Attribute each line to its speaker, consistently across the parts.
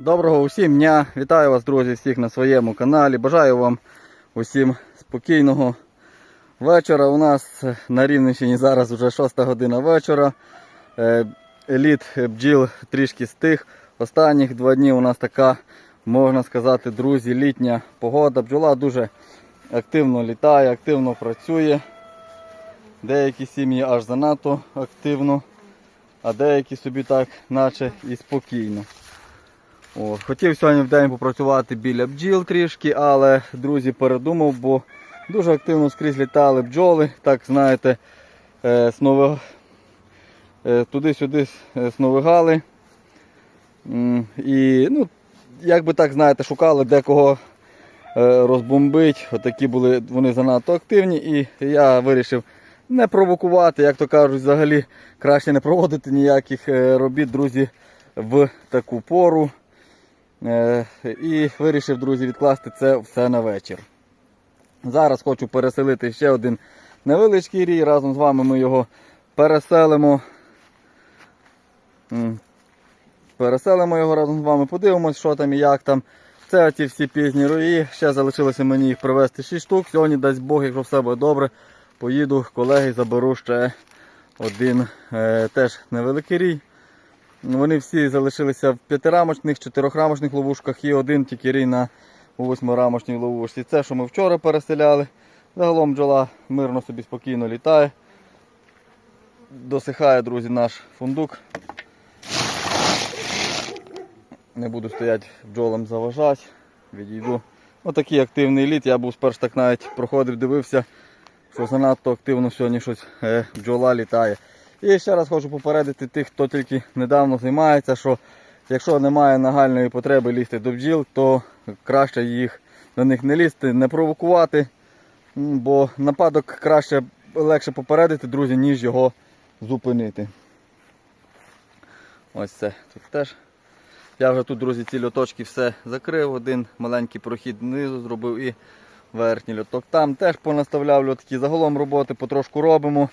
Speaker 1: Доброго усім дня! Вітаю вас, друзі, всіх на своєму каналі. Бажаю вам усім спокійного вечора. У нас на Рівненщині зараз вже 6 година вечора. Е, Лід бджіл трішки стих. Останніх два дні у нас така, можна сказати, друзі, літня погода. Бджола дуже активно літає, активно працює. Деякі сім'ї аж занадто активно, а деякі собі так, наче і спокійно. О, хотів сьогодні в день попрацювати біля бджіл трішки, але друзі передумав, бо дуже активно скрізь літали бджоли, так знаєте, е, снови, е, туди-сюди е, сновигали. І, ну, як би так знаєте, шукали декого е, розбомбить. Отакі були вони занадто активні, і я вирішив не провокувати, як то кажуть, взагалі краще не проводити ніяких е, робіт, друзі, в таку пору. Е, І вирішив, друзі, відкласти це все на вечір. Зараз хочу переселити ще один невеличкий рій. Разом з вами ми його переселимо. Переселимо його разом з вами, подивимось, що там і як там. Це ті всі пізні рої. Ще залишилося мені їх привезти 6 штук. Сьогодні дасть Бог, якщо все буде добре, поїду колеги, заберу ще один е, теж невеликий рій. Вони всі залишилися в п'ятирамочних, чотирьохрамочних ловушках і один тільки рій на восьмирамочній ловушці. Це, що ми вчора переселяли. Загалом бджола мирно собі спокійно літає. Досихає, друзі, наш фундук. Не буду стояти бджолам заважати. Відійду. Отакий активний літ. Я був спершу так навіть проходив, дивився, що занадто активно сьогодні щось е, бджола літає. І ще раз хочу попередити тих, хто тільки недавно займається, що якщо немає нагальної потреби лізти до бджіл, то краще їх до них не лізти, не провокувати. Бо нападок краще легше попередити, друзі, ніж його зупинити. Ось це тут теж. Я вже тут, друзі, ці льоточки все закрив. Один маленький прохід знизу зробив і верхній льоток. Там теж понаставляв льотки. Загалом роботи потрошку робимо.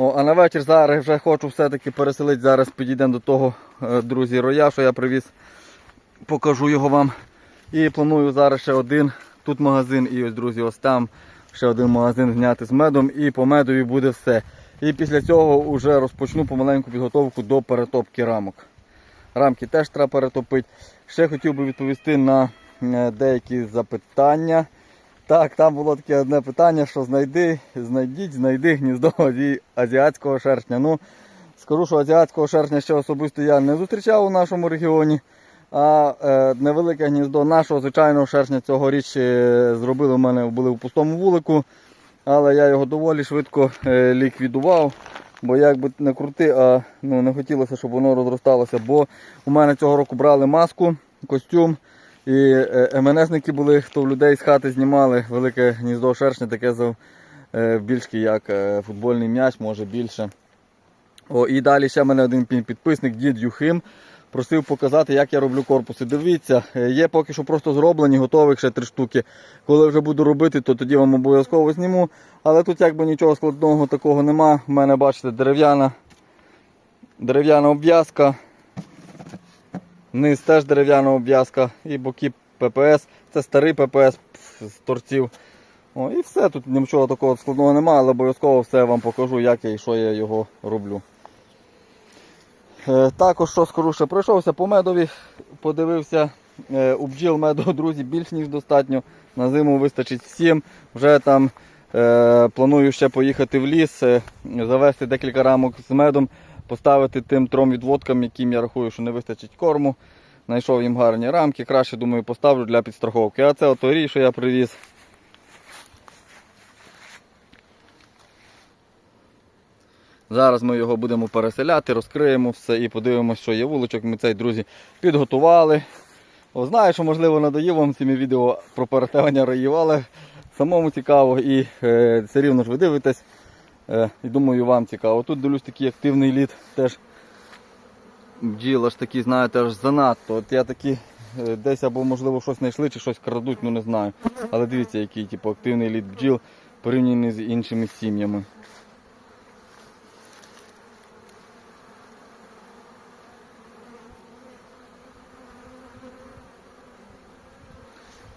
Speaker 1: О, а на вечір зараз вже хочу все-таки переселити. Зараз підійдемо до того, е, друзі, роя, що я привіз. Покажу його вам. І планую зараз ще один тут магазин. І ось, друзі, ось там ще один магазин зняти з медом. І по медові буде все. І після цього вже розпочну помаленьку підготовку до перетопки рамок. Рамки теж треба перетопити. Ще хотів би відповісти на е, деякі запитання. Так, там було таке одне питання, що знайди, знайдіть, знайди гніздо азі- азіатського шершня. Ну, скажу, що азіатського шершня ще особисто я не зустрічав у нашому регіоні. А е, невелике гніздо нашого звичайного шершня цьогоріч е, зробили в мене були в пустому вулику. Але я його доволі швидко е, ліквідував. Бо як би не крути, а ну, не хотілося, щоб воно розросталося. Бо у мене цього року брали маску, костюм. І е, МНСники були, хто в людей з хати знімали велике гніздо шершня, таке за е, більшки, як е, футбольний м'яч, може більше. О, і далі ще в мене один підписник, дід Юхим, просив показати, як я роблю корпуси. Дивіться, є поки що просто зроблені, готових ще три штуки. Коли вже буду робити, то тоді вам обов'язково зніму. Але тут якби нічого складного такого нема. У мене, бачите, дерев'яна дерев'яна обв'язка. Низ теж дерев'яна обв'язка і боки ППС. Це старий ППС з торців. О, і все, тут нічого такого складного немає, але обов'язково все вам покажу, як я і що я його роблю. Е, також що скажу, ще пройшовся по медові, подивився е, у бджіл меду, друзі, більш ніж достатньо. На зиму вистачить всім. Вже там е, планую ще поїхати в ліс, е, завести декілька рамок з медом, поставити тим трьом відводкам, яким я рахую, що не вистачить корму. Знайшов їм гарні рамки, краще думаю поставлю для підстраховки. А це ото рій, що я привіз. Зараз ми його будемо переселяти, розкриємо все і подивимося, що є вуличок. Ми цей, друзі, підготували. О, знаю, що можливо надоїв вам цими відео про перетягання роїв, але самому цікаво і е, все рівно ж ви дивитесь. Е, і думаю, вам цікаво. Тут дивлюсь такий активний лід теж бджіл аж такі, знаєте, аж занадто. От я такі е, десь або можливо щось знайшли чи щось крадуть, ну не знаю. Але дивіться, який типу, активний лід бджіл порівняний з іншими сім'ями.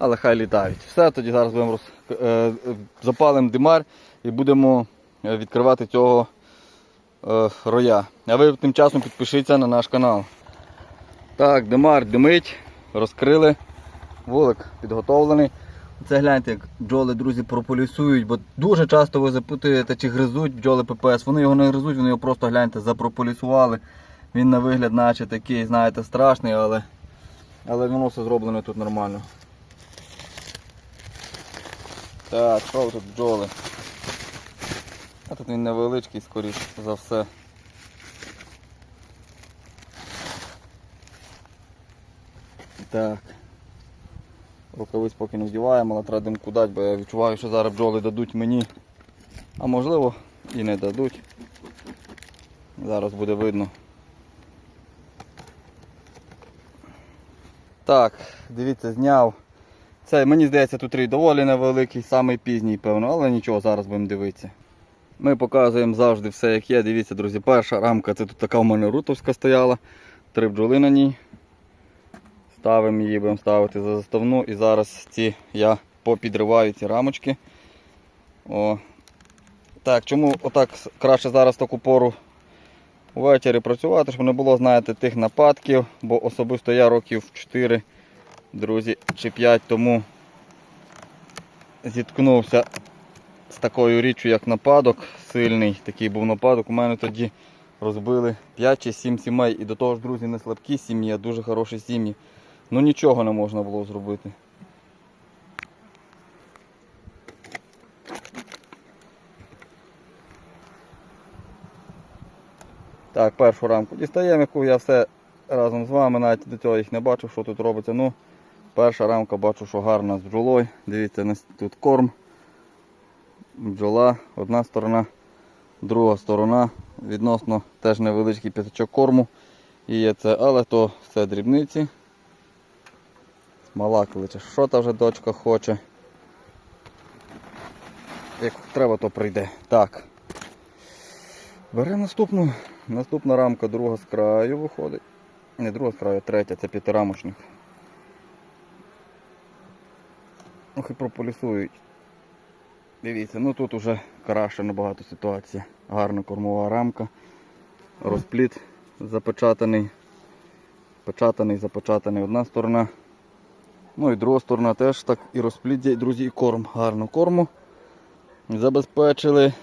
Speaker 1: але хай літають. Все, тоді зараз будемо роз... е, запалимо димар і будемо відкривати цього е, роя. А ви тим часом підпишіться на наш канал. Так, димар димить, розкрили. Вулик підготовлений. Це гляньте, як бджоли, друзі, прополісують, бо дуже часто ви запитуєте, чи гризуть бджоли ППС. Вони його не гризуть, вони його просто гляньте, запрополісували. Він на вигляд, наче такий, знаєте, страшний, але, але воно все зроблено тут нормально. Так, що тут бджоли? Тут він невеличкий, скоріш за все. Так. Рукавиць поки не вдіваємо, але треба димку дати, бо я відчуваю, що зараз бджоли дадуть мені. А можливо і не дадуть. Зараз буде видно. Так, дивіться, зняв. Це, мені здається, тут рій доволі невеликий, самий пізній, певно, але нічого, зараз будемо дивитися. Ми показуємо завжди все як є. Дивіться, друзі, перша рамка це тут така в мене рутовська стояла. Три бджоли на ній. Ставимо її, будемо ставити за заставну і зараз ці я попідриваю ці рамочки. О. Так, чому отак краще зараз таку пору ввечері працювати, щоб не було, знаєте, тих нападків, бо особисто я років 4, друзі, чи 5 тому зіткнувся з такою річчю, як нападок сильний. Такий був нападок. У мене тоді розбили 5 чи 7 сімей. І до того ж, друзі, не слабкі сім'ї, а дуже хороші сім'ї. Ну нічого не можна було зробити. Так, першу рамку дістаємо, яку я все разом з вами, навіть до цього їх не бачив, що тут робиться. Ну, перша рамка бачу, що гарна з бджолою. Дивіться, тут корм. Бджола, одна сторона, друга сторона. Відносно теж невеличкий п'ятачок корму. І є але то все дрібниці. Мала кличе, що та вже дочка хоче. Як треба, то прийде. Так. Беремо наступну. Наступна рамка, друга з краю виходить. Не друга з краю, а третя, це п'ятирамочник. Ох і прополісують. Дивіться, ну тут уже краще набагато ситуація. Гарна кормова рамка. Розпліт запечатаний. Печатаний, запечатаний одна сторона. Ну і друга сторона теж так і розпліт, друзі, і корм. Гарно корму. Забезпечили.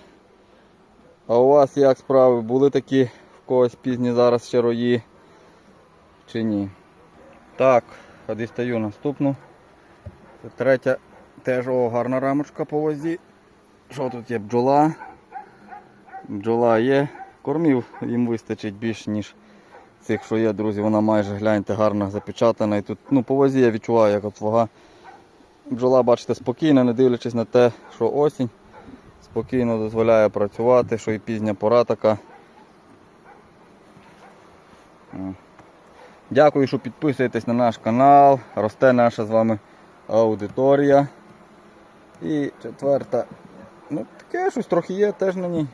Speaker 1: А у вас як справи? Були такі в когось пізні зараз ще рої чи ні? Так, дістаю наступну. Це третя теж о, гарна рамочка по возі. Що тут є? Бджола. Бджола є. Кормів їм вистачить більше, ніж цих, що є, друзі, вона майже гляньте, гарно запечатана. І тут ну, по возі я відчуваю, як от вага. Бджола, бачите, спокійна, не дивлячись на те, що осінь. Спокійно дозволяє працювати, що і пізня пора така. Дякую, що підписуєтесь на наш канал. Росте наша з вами аудиторія. І четверта. Ну, таке щось трохи є теж на ній.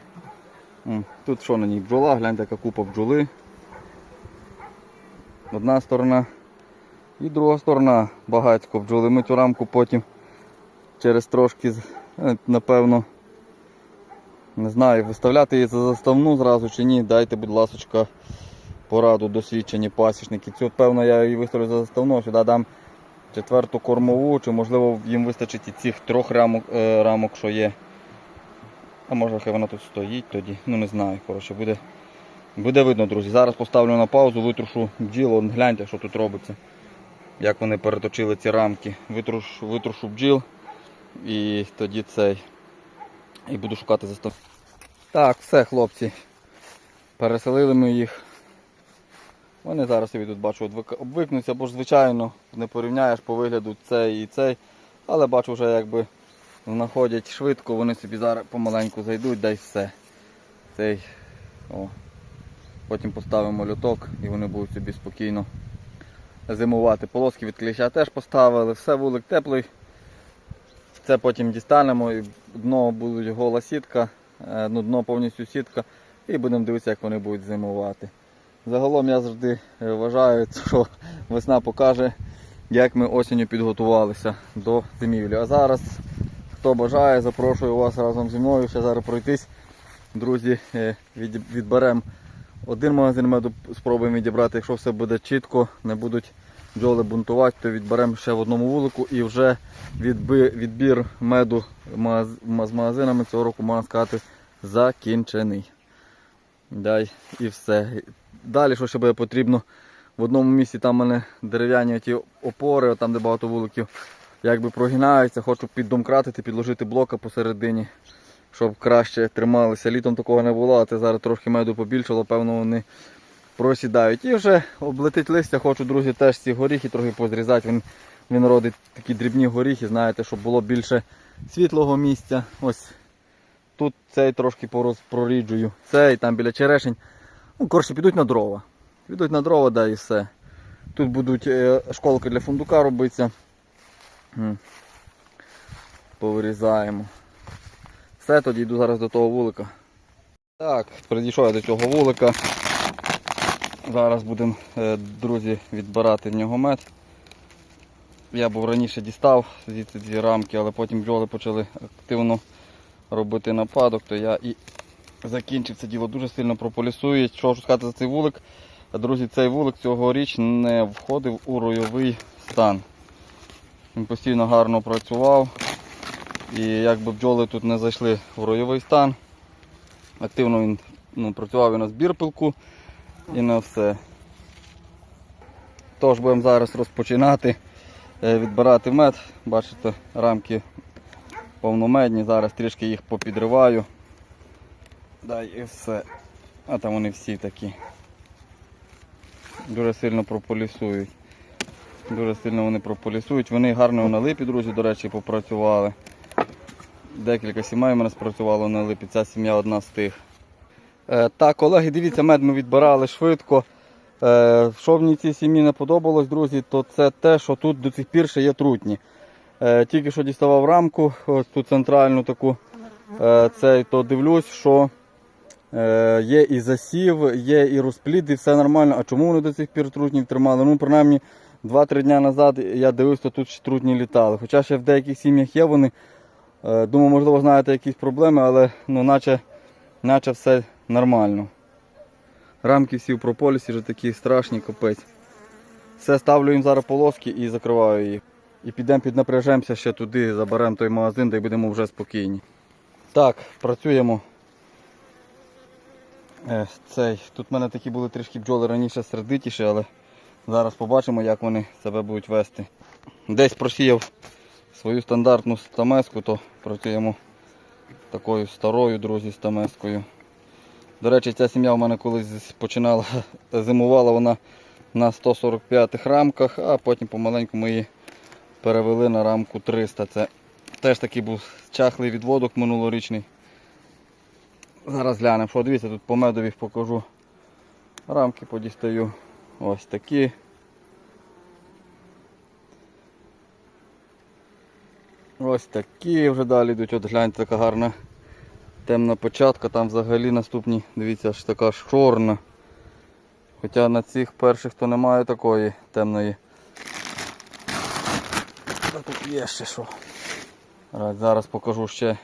Speaker 1: Тут що на ній? Бджола, гляньте, яка купа бджоли. Одна сторона і друга сторона багатько бджоли. Ми цю рамку потім через трошки, е, напевно, не знаю, виставляти її за заставну зразу чи ні. Дайте, будь ласочка, пораду досвідчені пасічники. Цю, певно, я її виставлю за заставну, сюди дам четверту кормову, чи можливо їм вистачить і цих трьох рамок, е, рамок що є. А може хай вона тут стоїть тоді. Ну не знаю. Коротше, буде, буде видно, друзі. Зараз поставлю на паузу, витрушу бджіл, Вон гляньте, що тут робиться. Як вони переточили ці рамки. Витрушу, витрушу бджіл і тоді цей. І буду шукати застав. Так, все, хлопці. Переселили ми їх. Вони зараз собі тут бачу обвикнуться, бо ж звичайно не порівняєш по вигляду цей і цей. Але бачу вже якби знаходять швидко, вони собі зараз помаленьку зайдуть, дай все. Цей, о. Потім поставимо люток і вони будуть собі спокійно зимувати. Полоски від кліща теж поставили, все вулик теплий. Це потім дістанемо і дно буде гола сітка, е, ну, дно повністю сітка і будемо дивитися, як вони будуть зимувати. Загалом я завжди е, вважаю, що весна покаже, як ми осінню підготувалися до зимівлі. А зараз, хто бажає, запрошую вас разом зі мною ще зараз пройтись. Друзі, е, відберемо один магазин меду, спробуємо відібрати. Якщо все буде чітко, не будуть бджоли бунтувати, то відберемо ще в одному вулику і вже відбір меду з магазинами цього року, можна сказати, закінчений. Дай і все. Далі, що ще буде потрібно, в одному місці там у мене дерев'яні ті опори, там де багато вуликів, якби прогинаються, хочу піддомкратити, підложити блока посередині, щоб краще трималися. Літом такого не було, а це зараз трохи меду побільшало, певно, вони просідають. І вже облетить листя, хочу, друзі, теж ці горіхи трохи позрізати. Він, він родить такі дрібні горіхи, знаєте, щоб було більше світлого місця. Ось тут цей трошки пороз проріджую, цей там біля черешень. Ну, коротше, підуть на дрова. Підуть на дрова, да, і все. Тут будуть е, школки для фундука робитися. Повирізаємо. Все, тоді йду зараз до того вулика. Так, прийшов я до цього вулика. Зараз будемо, е, друзі, відбирати в нього мед. Я був раніше дістав звідси ці рамки, але потім бджоли почали активно робити нападок, то я і закінчив це діло. Дуже сильно прополісує. Що хочу сказати за цей вулик? Друзі, цей вулик цьогоріч не входив у ройовий стан. Він постійно гарно працював. І якби бджоли тут не зайшли в ройовий стан, активно він ну, працював і на збір пилку, і на все. Тож будемо зараз розпочинати е, відбирати мед. Бачите, рамки повномедні, зараз трішки їх попідриваю. Дай і все. А там вони всі такі. Дуже сильно прополісують. Дуже сильно вони прополісують. Вони гарно на липі, друзі, до речі, попрацювали. Декілька сімей у мене спрацювало на липі, ця сім'я одна з тих. Е, так, колеги, дивіться, мед ми відбирали швидко. Е, що мені цій сім'ї не подобалось, друзі, то це те, що тут до цих пір ще є трутні. Е, тільки що діставав рамку, ось ту центральну таку, е, цей, то дивлюсь, що є і засів, є і розплід, і все нормально. А чому вони до цих пір трутнів тримали? Ну, принаймні, 2-3 дні назад я дивився, тут ще трутні літали. Хоча ще в деяких сім'ях є вони. Е, Думаю, можливо, знаєте якісь проблеми, але ну, наче, наче все нормально. Рамки всі в прополісі вже такі страшні, капець. Все, ставлю їм зараз полоски і закриваю їх. І підемо піднапряжемося ще туди, заберемо той магазин, де будемо вже спокійні. Так, працюємо. Е, цей. Тут в мене такі були трішки бджоли раніше сердитіші, але зараз побачимо, як вони себе будуть вести. Десь просіяв свою стандартну стамеску, то працюємо такою старою, друзі, стамескою. До речі, ця сім'я в мене колись починала, зимувала вона на 145 рамках, а потім помаленьку ми її перевели на рамку 300. Це теж такий був чахлий відводок минулорічний. Зараз глянемо, що дивіться, тут по медові покажу. Рамки подістаю. Ось такі. Ось такі вже далі йдуть. От гляньте, така гарна темна початка, там взагалі наступні, дивіться, аж така ж чорна. Хоча на цих перших то немає такої темної. А тут є ще що. Раз, Зараз покажу ще.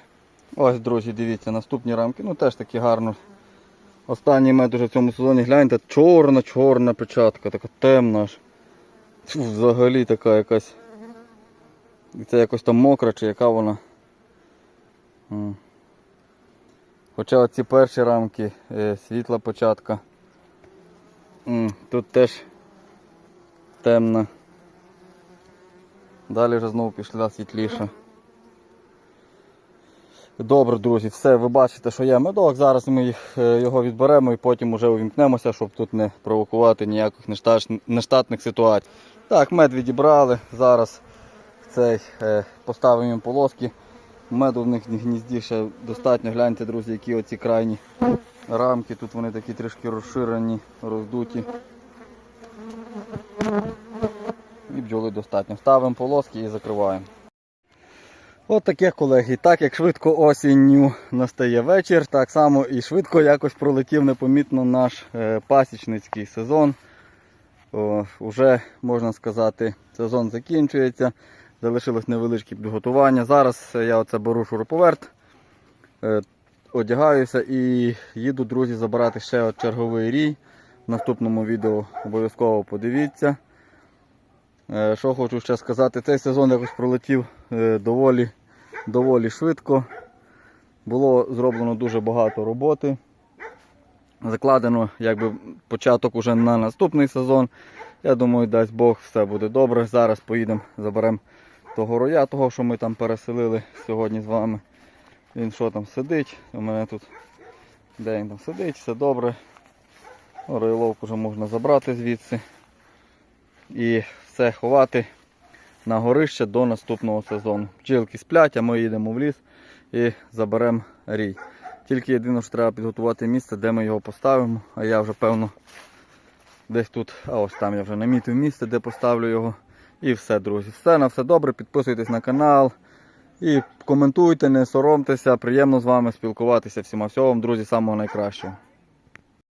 Speaker 1: Ось, друзі, дивіться, наступні рамки. Ну теж такі гарно. Останній мед уже в цьому сезоні, гляньте, чорна-чорна печатка, така темна аж. Фу, взагалі така якась. Це якось там мокра чи яка вона. Хоча оці перші рамки, е, світла початка. Тут теж темна. Далі вже знову пішла світліша. Добре, друзі, все, ви бачите, що є медок. Зараз ми їх, е, його відберемо і потім вже увімкнемося, щоб тут не провокувати ніяких нештат- нештатних ситуацій. Так, мед відібрали. Зараз цей е, поставимо їм полоски. Меду в них гнізді ще достатньо. Гляньте, друзі, які оці крайні рамки. Тут вони такі трішки розширені, роздуті. І бджоли достатньо. Ставимо полоски і закриваємо. От таке, колеги. Так як швидко осінню настає вечір, так само і швидко якось пролетів непомітно наш е, пасічницький сезон. О, Уже можна сказати, сезон закінчується. Залишилось невеличке підготування. Зараз я оце беру шуруповерт, е, одягаюся і їду, друзі, забирати ще от черговий рій. В наступному відео обов'язково подивіться. Е, Що хочу ще сказати, цей сезон якось пролетів е, доволі, доволі швидко. Було зроблено дуже багато роботи. Закладено якби початок уже на наступний сезон. Я думаю, дасть Бог, все буде добре. Зараз поїдемо, заберемо того роя, того, що ми там переселили сьогодні з вами. Він що там сидить, у мене тут де він там сидить, все добре. Ройловку вже можна забрати звідси. І все ховати на горище до наступного сезону. Бджілки сплять, а ми їдемо в ліс і заберемо рій. Тільки єдине, що треба підготувати місце, де ми його поставимо. А я вже певно десь тут, а ось там я вже намітив місце, де поставлю його. І все, друзі. Все на все добре. Підписуйтесь на канал. І коментуйте, не соромтеся. Приємно з вами спілкуватися. Всіма всього вам, друзі, самого найкращого.